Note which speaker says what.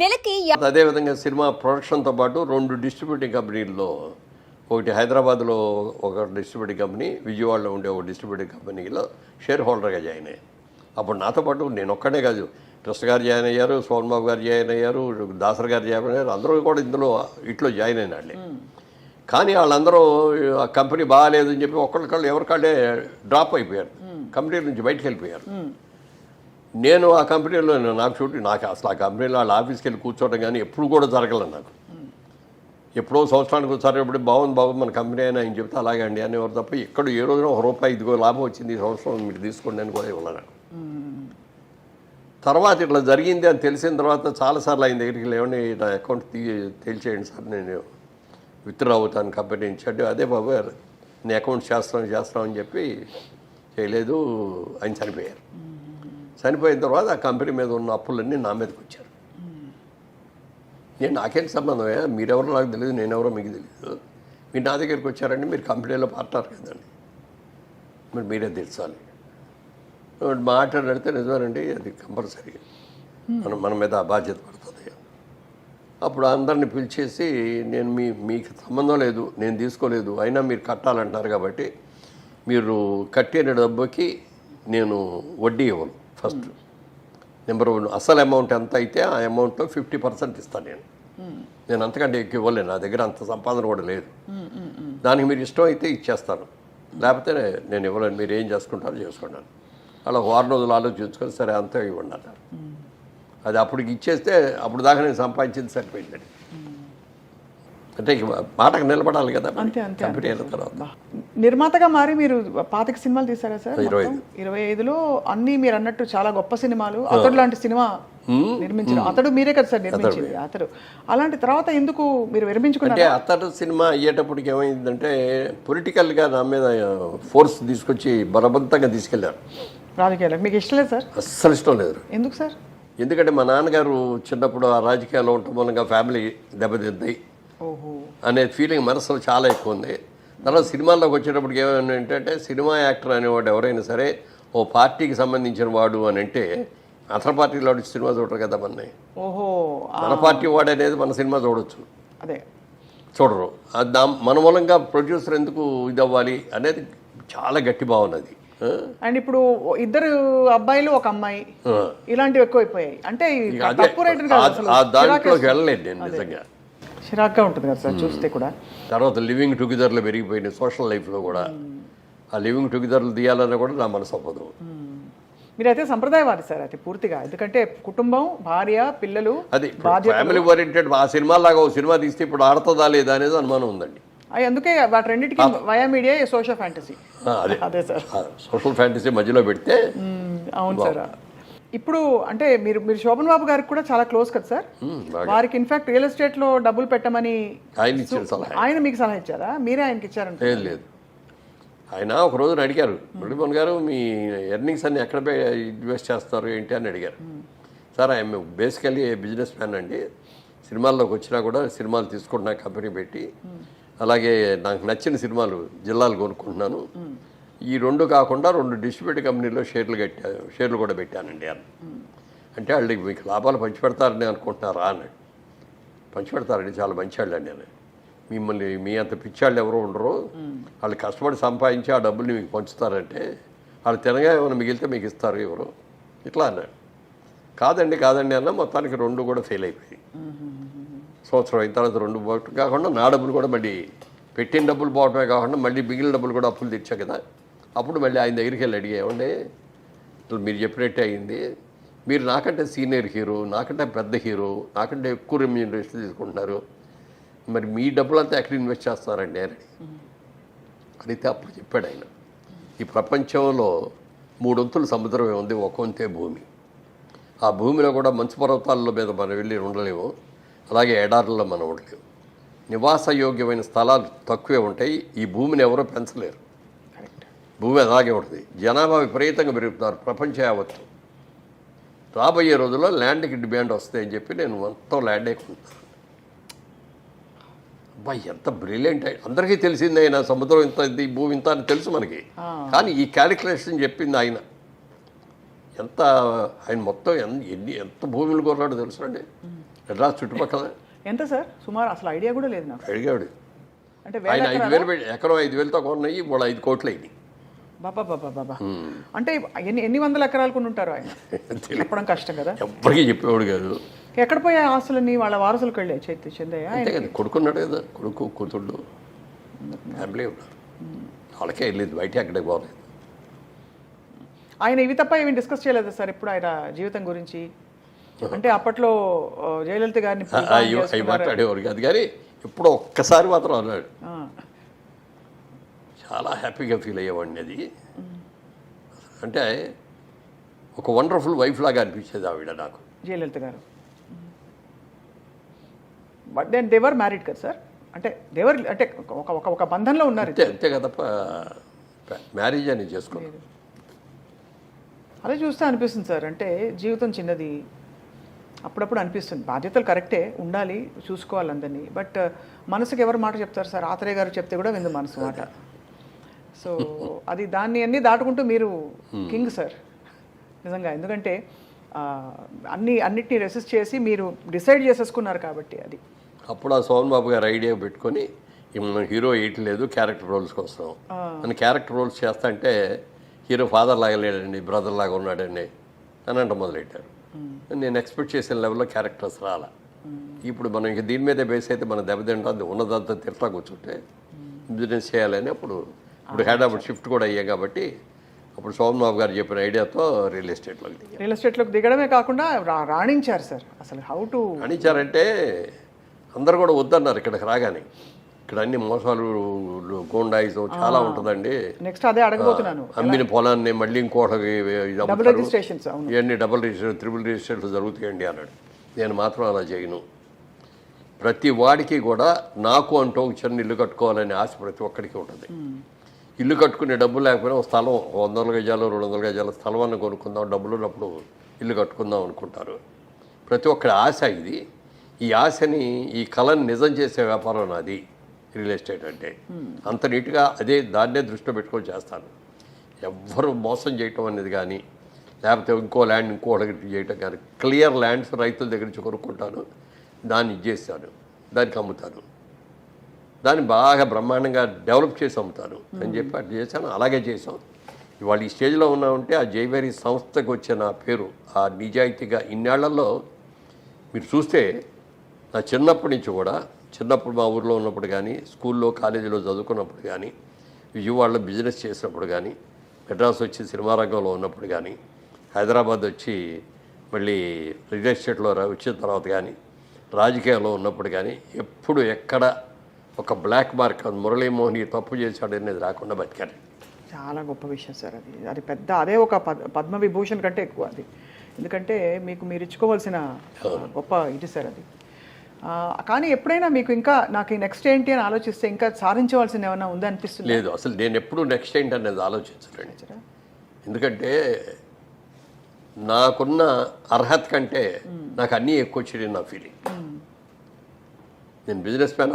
Speaker 1: నెలకి
Speaker 2: అదేవిధంగా సినిమా ప్రొడక్షన్తో పాటు రెండు డిస్ట్రిబ్యూటింగ్ కంపెనీల్లో ఒకటి హైదరాబాద్లో ఒక డిస్ట్రిబ్యూటింగ్ కంపెనీ విజయవాడలో ఉండే ఒక డిస్ట్రిబ్యూటింగ్ కంపెనీలో షేర్ హోల్డర్గా జాయిన్ అయ్యాను. అప్పుడు నాతో పాటు నేను ఒక్కడే కాదు కృష్ణ గారు జాయిన్ అయ్యారు సోన్ బాబు గారు జాయిన్ అయ్యారు దాసర్ గారు జాయిన్ అయ్యారు అందరూ కూడా ఇందులో ఇట్లో జాయిన్ అయిన వాళ్ళే. కానీ వాళ్ళందరూ ఆ కంపెనీ బాగాలేదని చెప్పి ఒకరికాళ్ళు ఎవరికాళ్ళే డ్రాప్ అయిపోయారు. కంపెనీ నుంచి బయటకు వెళ్ళిపోయారు. నేను ఆ కంపెనీలో నాకు చూడండి నాకు అసలు ఆ కంపెనీలో వాళ్ళ ఆఫీస్కి వెళ్ళి కూర్చోవడం కానీ ఎప్పుడు కూడా జరగలేదు నాకు. ఎప్పుడో సంవత్సరానికి ఒకసారి ఎప్పుడు బాగుంది బాబు మన కంపెనీ అయినా ఆయన చెప్తే అలాగే అండి అని ఎవరు తప్ప ఎక్కడ ఏ రోజున ఒక రూపాయి ఇదిగో లాభం వచ్చింది ఈ సంవత్సరం మీరు తీసుకోండి అని కూడా ఉన్నాను తర్వాత ఇట్లా జరిగింది అని తెలిసిన తర్వాత చాలాసార్లు ఆయన దగ్గరికి లేవండి నా అకౌంట్ తీ తేల్చేయండి సార్ నేను విత్డ్రా అవుతాను కంపెనీ నుంచి. అంటే అదే బాబు గారు నేను అకౌంట్ చేస్తాను చేస్తామని చెప్పి చేయలేదు ఆయన చనిపోయారు. చనిపోయిన తర్వాత ఆ కంపెనీ మీద ఉన్న అప్పులన్నీ నా మీదకి వచ్చారు. నేను నాకేం సంబంధం మీరెవరో నాకు తెలియదు నేనెవరో మీకు తెలియదు మీరు నా దగ్గరికి వచ్చారండి మీరు కంపెనీలో పార్ట్నర్ కదండి. మరి మీరే తెలుసాలి మాట్లాడితే నిజమేనండి అది కంపల్సరీ. మనం మన మీద బాధ్యత పడుతుంది. అప్పుడు అందరిని పిలిచేసి నేను మీ మీకు సంబంధం లేదు నేను తీసుకోలేదు అయినా మీరు కట్టాలంటున్నారు కాబట్టి మీరు కట్టిన డబ్బుకి నేను వడ్డీ ఇవ్వను. ఫస్ట్. నెంబర్ వన్ అసలు అమౌంట్ ఎంత అయితే ఆ అమౌంట్లో ఫిఫ్టీ పర్సెంట్ ఇస్తాను నేను. నేను అంతకంటే ఎక్కువ ఇవ్వలేను నా దగ్గర అంత సంపాదన కూడా లేదు. దానికి మీరు ఇష్టం అయితే ఇచ్చేస్తాను లేకపోతే నేను ఇవ్వలేను మీరు ఏం చేసుకుంటారో చేసుకున్నాను అలా వారం రోజులు ఆలోచించుకొని సరే అంతే ఇవ్వండి అన్నారు. అది అప్పటికి ఇచ్చేస్తే అప్పుడు దాకా నేను సంపాదించింది సరిపోయిందండి. అంటే మాటకు నిలబడాలి కదా.
Speaker 3: అంతే అంతే
Speaker 2: అయిన తర్వాత.
Speaker 3: నిర్మాతగా మారి మీరు పాతిక సినిమాలు తీసారా సార్?
Speaker 2: ఇరవై?
Speaker 3: ఇరవై ఐదులో అన్ని మీరు అన్నట్టు చాలా గొప్ప సినిమాలు. అతడు లాంటి సినిమా నిర్మించిన అతడు మీరే కదా సార్ నిర్మించింది. అతడు. అలాంటి తర్వాత ఎందుకు మీరు విరమించుకున్నారు?
Speaker 2: అంటే అతడు సినిమా అయ్యేటప్పటికి ఏమైందంటే పొలిటికల్గా నా మీద ఫోర్స్ తీసుకొచ్చి బలవంతంగా తీసుకెళ్ళారు.
Speaker 3: రాజకీయాలకు మీకు ఇష్టం లేదు సార్?
Speaker 2: అస్సలు ఇష్టం లేదు.
Speaker 3: ఎందుకు సార్?
Speaker 2: ఎందుకంటే మా నాన్నగారు చిన్నప్పుడు ఆ రాజకీయాల్లో ఉండటం మూలంగా ఫ్యామిలీ దెబ్బతింది. అనే ఫీలింగ్ మనసులో చాలా ఎక్కువ ఉంది తర్వాత సినిమాల్లోకి వచ్చేటప్పటికి ఏమైనా ఏంటంటే సినిమా యాక్టర్ అనేవాడు ఎవరైనా సరే ఓ పార్టీకి సంబంధించిన వాడు అని అంటే అతని పార్టీలో సినిమా చూడరు కదా మన
Speaker 3: ఓహో
Speaker 2: మన పార్టీ వాడు అనేది మన సినిమా చూడొచ్చు.
Speaker 3: అదే.
Speaker 2: చూడరు. మన మూలంగా ప్రొడ్యూసర్ ఎందుకు ఇది అవ్వాలి అనేది చాలా గట్టి భావన అది?
Speaker 3: అండ్ ఇప్పుడు ఇద్దరు అబ్బాయిలు ఒక అమ్మాయి. ఇలాంటివి ఎక్కువైపోయాయి. అంటే
Speaker 2: దాంట్లోకి వెళ్ళలేదు నేను నిజంగా.
Speaker 3: చిరాగ్గా ఉంటుంది కదా సార్ చూస్తే కూడా.
Speaker 2: తర్వాత లివింగ్ టుగెదర్లో పెరిగిపోయిన సోషల్ లైఫ్లో కూడా. ఆ లివింగ్ టుగెదర్లు తీయాలన్నా కూడా నా మనసు అవ్వదు.
Speaker 3: మీరైతే సంప్రదాయవాది సార్ అది పూర్తిగా. ఎందుకంటే కుటుంబం భార్య పిల్లలు
Speaker 2: అది ఫ్యామిలీ ఓరియంటెడ్ ఆ సినిమా లాగా ఓ సినిమా తీస్తే ఇప్పుడు ఆడుతుందా లేదా అనేది అనుమానం ఉందండి.
Speaker 3: అవి అందుకే వాటి రెండింటికి వయా మీడియా సోషల్ ఫ్యాంటసీ
Speaker 2: అదే.
Speaker 3: అదే సార్.
Speaker 2: సోషల్ ఫ్యాంటసీ మధ్యలో పెడితే
Speaker 3: అవును సార్. ఇప్పుడు అంటే మీరు మీరు శోభన్ బాబు గారికి కూడా చాలా క్లోజ్ కదా సార్. వారికి ఇన్ఫాక్ట్ రియల్ ఎస్టేట్లో డబ్బులు పెట్టమని
Speaker 2: ఆయన
Speaker 3: ఆయన మీకు సలహా ఇచ్చారా? మీరే ఆయనకి ఇచ్చారంట.
Speaker 2: లేదు ఆయన ఒక రోజున అడిగారు మురళీమోహన్ గారు మీ ఎర్నింగ్స్ అన్ని ఎక్కడ ఇన్వెస్ట్ చేస్తారు ఏంటి? అని అడిగారు. Sir I'm basically business man అండి. సినిమాల్లోకి వచ్చినా కూడా సినిమాలు తీసుకుంటున్నా కంపెనీ పెట్టి అలాగే నాకు నచ్చిన సినిమాలు జిల్లాలు కొనుక్కుంటున్నాను. ఈ రెండు కాకుండా రెండు డిస్ట్రిబ్యూటర్ కంపెనీలో షేర్లు కట్టా షేర్లు కూడా పెట్టానండి అని అంటే వాళ్ళకి మీకు లాభాలు పంచిపెడతారని అనుకుంటున్నారా అన్నాడు. పంచిపెడతారండి చాలా మంచి వాళ్ళండి అని మిమ్మల్ని మీ అంత పిచ్చాళ్ళు ఎవరు ఉండరు. వాళ్ళు కష్టపడి సంపాదించి ఆ డబ్బుల్ని మీకు పంచుతారంటే వాళ్ళు తినగా ఏమైనా మిగిలితే మీకు ఇస్తారు ఎవరు. ఇట్లా అన్నాడు. కాదండి కాదండి అన్న మొత్తానికి రెండు కూడా ఫెయిల్ అయిపోయి సంవత్సరం అయిన తర్వాత రెండు కాకుండా నా డబ్బులు కూడా మళ్ళీ పెట్టిన డబ్బులు పోవటమే కాకుండా మళ్ళీ మిగిలిన డబ్బులు కూడా అప్పులు తెచ్చా కదా. అప్పుడు మళ్ళీ ఆయన దగ్గరికి వెళ్ళి అడిగామండి ఇట్లా మీరు చెప్పినట్టే అయింది. మీరు నాకంటే సీనియర్ హీరో నాకంటే పెద్ద హీరో నాకంటే ఎక్కువ రెమ్యూనరేషన్ తీసుకుంటున్నారు. మరి మీ డబ్బులంతా ఎక్కడ ఇన్వెస్ట్ చేస్తారండి అని అడిగితే అప్పుడు చెప్పాడు ఆయన. ఈ ప్రపంచంలో మూడొంతులు సముద్రమే ఉంది ఒక వంతే భూమి. ఆ భూమిలో కూడా మంచు పర్వతాల మీద మనం వెళ్ళి ఉండలేము. అలాగే ఎడారుల్లో మనం ఉండలేము. నివాసయోగ్యమైన స్థలాలు తక్కువే ఉంటాయి. ఈ భూమిని ఎవరో పెంచలేరు. భూమి అలాగే ఉంటుంది. జనాభా విపరీతంగా పెరుగుతున్నారు. ప్రపంచ యావత్తు. రాబోయే రోజుల్లో ల్యాండ్కి డిమాండ్ వస్తాయని చెప్పి నేను మొత్తం ల్యాండే కొంటాను అబ్బాయి ఎంత బ్రిలియంట్ అందరికీ తెలిసింది ఆయన సముద్రం ఇంత ఇది భూమి ఇంత అని తెలుసు మనకి. కానీ ఈ క్యాలిక్యులేషన్ చెప్పింది ఆయన. ఎంత ఆయన మొత్తం ఎన్ని ఎంత భూములు కొన్నాడో తెలుసు అండి? మెడ్రాస్ చుట్టుపక్కల?
Speaker 3: ఎంత సార్? సుమారు అసలు ఐడియా కూడా లేదు నాకు.
Speaker 2: అడిగాడు
Speaker 3: అంటే
Speaker 2: ఆయన ఐదు? వేలు ఎకరం ఐదు వేలతో కొన్నాయి వాళ్ళు ఐదు కోట్లు అయింది
Speaker 3: బాబా బాబా బాబా అంటే ఎన్ని ఎన్ని వందల ఎకరాలు కొని ఉంటారు ఆయన? చెప్పడం కష్టం కదా?
Speaker 2: ఎప్పటికీ చెప్పేవాడు కాదు.
Speaker 3: ఎక్కడ పోయే ఆస్తులన్నీ వాళ్ళ వారసులకు వెళ్ళే చైతన్య చెందయ్య
Speaker 2: అంతే కదా కొడుకున్నాడు కదా కొడుకు కూతుళ్ళు. ఫ్యామిలీ ఉన్నారు. వాళ్ళకే వెళ్ళేది బయట ఎక్కడికి పోలేదు.
Speaker 3: ఆయన ఇవి తప్ప ఏమి డిస్కస్ చేయలేదు సార్ ఇప్పుడు ఆయన జీవితం గురించి? అంటే అప్పట్లో జయలలిత గారిని
Speaker 2: మాట్లాడేవారు కాదు కానీ ఎప్పుడో ఒక్కసారి మాత్రం అన్నాడు. చాలా హ్యాపీగా ఫీల్ అయ్యేవాడిని అది. అంటే ఒక వండర్ఫుల్ వైఫ్ లాగా అనిపించేది ఆవిడ నాకు.
Speaker 3: జయలలిత గారు. But then they were married కదా సార్? అంటే దేవర్ అంటే ఒక ఒక ఒక బంధంలో ఉన్నారు
Speaker 2: అంతే అంతే కదా మ్యారేజ్ అని చేసుకున్నాను
Speaker 3: అదే చూస్తే అనిపిస్తుంది సార్. అంటే జీవితం చిన్నది. అప్పుడప్పుడు అనిపిస్తుంది. బాధ్యతలు కరెక్టే ఉండాలి చూసుకోవాలి అందరినీ. బట్ మనసుకి ఎవరు మాట చెప్తారు సార్? ఆత్రేయ గారు చెప్తే కూడా విందు మనసు మాట. సో అది దాన్ని అన్నీ దాటుకుంటూ మీరు కింగ్ సార్. నిజంగా. ఎందుకంటే అన్ని అన్నిటినీ రెసిస్ట్ చేసి మీరు డిసైడ్ చేసేసుకున్నారు కాబట్టి అది.
Speaker 2: అప్పుడు ఆ సోమన్ బాబు గారు ఐడియా పెట్టుకొని "ఈ మనం హీరో వేయట్లేదు క్యారెక్టర్ రోల్స్కి వస్తాం. అని క్యారెక్టర్ రోల్స్ చేస్తా అంటే హీరో ఫాదర్ లాగా లేడండి బ్రదర్ లాగా ఉన్నాడండి అని అంట మొదలెట్టారు. నేను ఎక్స్పెక్ట్ చేసిన లెవెల్లో క్యారెక్టర్స్ రాలా. ఇప్పుడు మనం ఇంక దీని మీదే బేస్ అయితే మన దెబ్బతింటా ఉన్నదంతా తిట్లా కూర్చుంటే బిజినెస్ చేయాలని అప్పుడు ఇప్పుడు అప్పుడు షిఫ్ట్ కూడా అయ్యాం కాబట్టి అప్పుడు సోమన్ బాబు గారు చెప్పిన ఐడియాతో రియల్ ఎస్టేట్లోకి దిగాం.
Speaker 3: రియల్ ఎస్టేట్లోకి దిగడమే కాకుండా రాణించారు సార్. అసలు హౌ టు
Speaker 2: అనిచ్చారంటే అందరు కూడా వద్దన్నారు ఇక్కడికి రాగానే. ఇక్కడ అన్ని మోసాలు గోండాయిజం చాలా ఉంటుందండి.
Speaker 3: నెక్స్ట్ అదే అడగబోతున్నాను.
Speaker 2: అమ్మిన పొలాన్ని మళ్ళీ ఇంకోటి ఇవన్నీ డబుల్ రిజిస్టర్ త్రిబుల్ రిజిస్టర్లు జరుగుతాయండి అన్నాడు. నేను మాత్రం అలా చేయను. ప్రతి వాడికి కూడా నాకు అంటూ ఒక చిన్న ఇల్లు కట్టుకోవాలనే ఆశ ప్రతి ఒక్కడికి ఉంటుంది. ఇల్లు కట్టుకునే డబ్బు లేకపోయినా ఒక స్థలం ఒక వందల గజాలు రెండు వందల గజాల స్థలం అన్న కొనుక్కుందాం డబ్బులు ఉన్నప్పుడు ఇల్లు కట్టుకుందాం అనుకుంటారు. ప్రతి ఒక్కరి ఆశ ఇది. ఈ ఆశని ఈ కళని నిజం చేసే వ్యాపారం నాది రియల్ ఎస్టేట్ అంటే. అంత నీట్గా అదే దాన్నే దృష్టిలో పెట్టుకొని చేస్తాను. ఎవ్వరు మోసం చేయటం అనేది కానీ లేకపోతే ఇంకో ల్యాండ్ ఇంకో దగ్గర చేయటం కానీ క్లియర్ ల్యాండ్స్ రైతుల దగ్గర నుంచి కొనుక్కుంటాను. దాన్ని ఇచ్చేస్తాను. దానికి అమ్ముతాను. దాన్ని బాగా బ్రహ్మాండంగా డెవలప్ చేసి అమ్ముతాను అని చెప్పి అట్లా చేశాను అలాగే చేసాం ఇవాళ ఈ స్టేజ్లో ఉన్నామంటే ఆ జైవేరి సంస్థకు వచ్చిన పేరు ఆ నిజాయితీగా ఇన్నేళ్ళలో మీరు చూస్తే నా చిన్నప్పటి నుంచి కూడా చిన్నప్పుడు మా ఊర్లో ఉన్నప్పుడు కానీ స్కూల్లో కాలేజీలో చదువుకున్నప్పుడు కానీ విజయవాడలో బిజినెస్ చేసినప్పుడు కానీ మెడ్రాస్ వచ్చి సినిమా రంగంలో ఉన్నప్పుడు కానీ హైదరాబాద్ వచ్చి మళ్ళీ రియల్ ఎస్టేట్లో వచ్చిన తర్వాత కానీ రాజకీయాల్లో ఉన్నప్పుడు కానీ ఎప్పుడు ఎక్కడ ఒక బ్లాక్ మార్క్ మురళీమోహన్ తప్పు చేశాడు అనేది రాకుండా బతికారు
Speaker 3: చాలా గొప్ప విషయం సార్ అది. అది పెద్ద అదే ఒక పద్ పద్మ విభూషణ్ కంటే ఎక్కువ అది. ఎందుకంటే మీకు మీరు ఇచ్చుకోవాల్సిన గొప్ప ఇది సార్ అది. కానీ ఎప్పుడైనా మీకు ఇంకా నాకు నెక్స్ట్ ఏంటి అని ఆలోచిస్తే ఇంకా సాధించవలసిన ఏమైనా ఉందా అనిపిస్తుంది?
Speaker 2: లేదు అసలు నేను ఎప్పుడు నెక్స్ట్ ఏంటి అనేది ఆలోచించలేండి ఎందుకంటే నాకున్న అర్హత కంటే నాకు అన్నీ ఎక్కువ వచ్చినాయి నా ఫీలింగ్ నేను బిజినెస్ మ్యాన్